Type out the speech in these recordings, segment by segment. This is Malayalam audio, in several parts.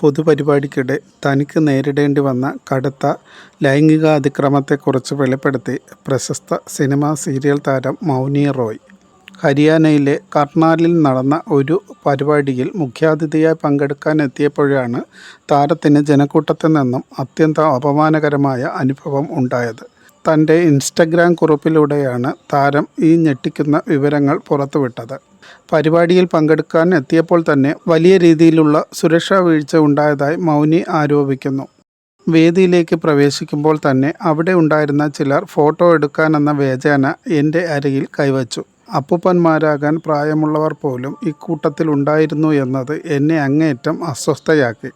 പൊതുപരിപാടിക്കിടെ തനിക്ക് നേരിടേണ്ടി വന്ന കടുത്ത ലൈംഗികാതിക്രമത്തെക്കുറിച്ച് വെളിപ്പെടുത്തി പ്രശസ്ത സിനിമാ സീരിയൽ താരം മൗനി റോയ്. ഹരിയാനയിലെ കർണാലിൽ നടന്ന ഒരു പരിപാടിയിൽ മുഖ്യാതിഥിയായി പങ്കെടുക്കാനെത്തിയപ്പോഴാണ് താരത്തിന് ജനക്കൂട്ടത്തിൽ നിന്നും അത്യന്തം അപമാനകരമായ അനുഭവം ഉണ്ടായത്. തന്റെ ഇൻസ്റ്റഗ്രാം കുറിപ്പിലൂടെയാണ് താരം ഈ ഞെട്ടിക്കുന്ന വിവരങ്ങൾ പുറത്തുവിട്ടത്. പരിപാടിയിൽ പങ്കെടുക്കാൻ എത്തിയപ്പോൾ തന്നെ വലിയ രീതിയിലുള്ള സുരക്ഷാ വീഴ്ച ഉണ്ടായതായി മൗനി ആരോപിക്കുന്നു. വേദിയിലേക്ക് പ്രവേശിക്കുമ്പോൾ തന്നെ അവിടെ ഉണ്ടായിരുന്ന ചിലർ ഫോട്ടോ എടുക്കാനെന്ന വേചാന എന്റെ അരയിൽ കൈവച്ചു. അപ്പൂപ്പന്മാരാകാൻ പ്രായമുള്ളവർ പോലും ഇക്കൂട്ടത്തിൽ ഉണ്ടായിരുന്നു എന്നത് എന്നെ അങ്ങേയറ്റം അസ്വസ്ഥയാക്കി.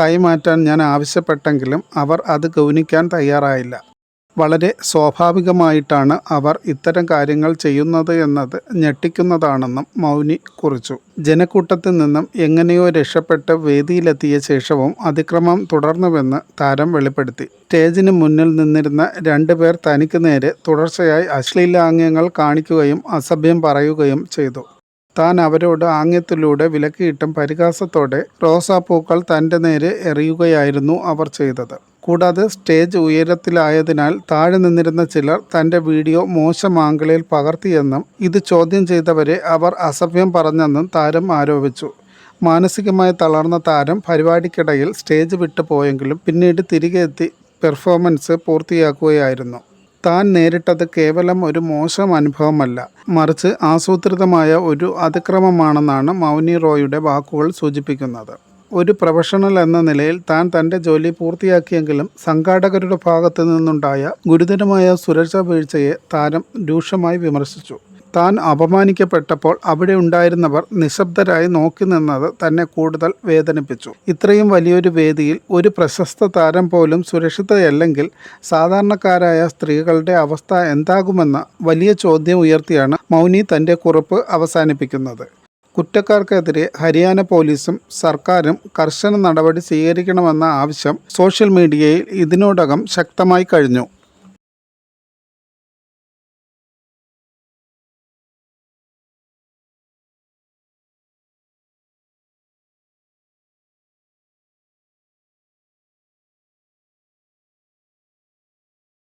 കൈമാറ്റാൻ ഞാൻ ആവശ്യപ്പെട്ടെങ്കിലും അവർ അത് ഗൗനിക്കാൻ തയ്യാറായില്ല. വളരെ സ്വാഭാവികമായിട്ടാണ് അവർ ഇത്തരം കാര്യങ്ങൾ ചെയ്യുന്നത് എന്നത് ഞെട്ടിക്കുന്നതാണെന്നും മൗനി കുറിച്ചു. ജനക്കൂട്ടത്തിൽ നിന്നും എങ്ങനെയോ രക്ഷപ്പെട്ട് വേദിയിലെത്തിയ ശേഷവും അതിക്രമം തുടർന്നുവെന്ന് താരം വെളിപ്പെടുത്തി. സ്റ്റേജിന് മുന്നിൽ നിന്നിരുന്ന രണ്ടുപേർ തനിക്ക് നേരെ തുടർച്ചയായി അശ്ലീലാംഗ്യങ്ങൾ കാണിക്കുകയും അസഭ്യം പറയുകയും ചെയ്തു. താൻ അവരോട് ആംഗ്യത്തിലൂടെ വിലക്കിയിട്ടും പരിഹാസത്തോടെ റോസാപ്പൂക്കൾ തന്റെ നേരെ എറിയുകയായിരുന്നു അവർ ചെയ്തത്. കൂടാതെ സ്റ്റേജ് ഉയരത്തിലായതിനാൽ താഴെ നിന്നിരുന്ന ചിലർ തന്റെ വീഡിയോ മോശം ആംഗിളിൽ പകർത്തിയെന്നും ഇത് ചോദ്യം ചെയ്തവരെ അവർ അസഭ്യം പറഞ്ഞെന്നും താരം ആരോപിച്ചു. മാനസികമായി തളർന്ന താരം പരിപാടിക്കിടയിൽ സ്റ്റേജ് വിട്ടു പോയെങ്കിലും പിന്നീട് തിരികെ എത്തി പെർഫോമൻസ് പൂർത്തിയാക്കുകയായിരുന്നു. താൻ നേരിട്ടത് കേവലം ഒരു മോശം അനുഭവമല്ല മറിച്ച് ആസൂത്രിതമായ ഒരു അതിക്രമമാണെന്നാണ് മൗനി റോയുടെ വാക്കുകൾ സൂചിപ്പിക്കുന്നത്. ഒരു പ്രൊഫഷണൽ എന്ന നിലയിൽ താൻ തന്റെ ജോലി പൂർത്തിയാക്കിയെങ്കിലും സംഘാടകരുടെ ഭാഗത്തു നിന്നുണ്ടായ ഗുരുതരമായ സുരക്ഷാ വീഴ്ചയെ താരം രൂക്ഷമായി വിമർശിച്ചു. താൻ അപമാനിക്കപ്പെട്ടപ്പോൾ അവിടെ ഉണ്ടായിരുന്നവർ നിശബ്ദരായി നോക്കി നിന്നത് തന്നെ കൂടുതൽ വേദനിപ്പിച്ചു. ഇത്രയും വലിയൊരു വേദിയിൽ ഒരു പ്രശസ്ത താരം പോലും സുരക്ഷിതയല്ലെങ്കിൽ സാധാരണക്കാരായ സ്ത്രീകളുടെ അവസ്ഥ എന്താകുമെന്ന വലിയ ചോദ്യം ഉയർത്തിയാണ് മൗനി തന്റെ കുറിപ്പ് അവസാനിപ്പിക്കുന്നത്. കുറ്റക്കാർക്കെതിരെ ഹരിയാന പോലീസും സർക്കാരും കർശന നടപടി സ്വീകരിക്കണമെന്ന ആവശ്യം സോഷ്യൽ മീഡിയയിൽ ഇതിനോടകം ശക്തമായി കഴിഞ്ഞു.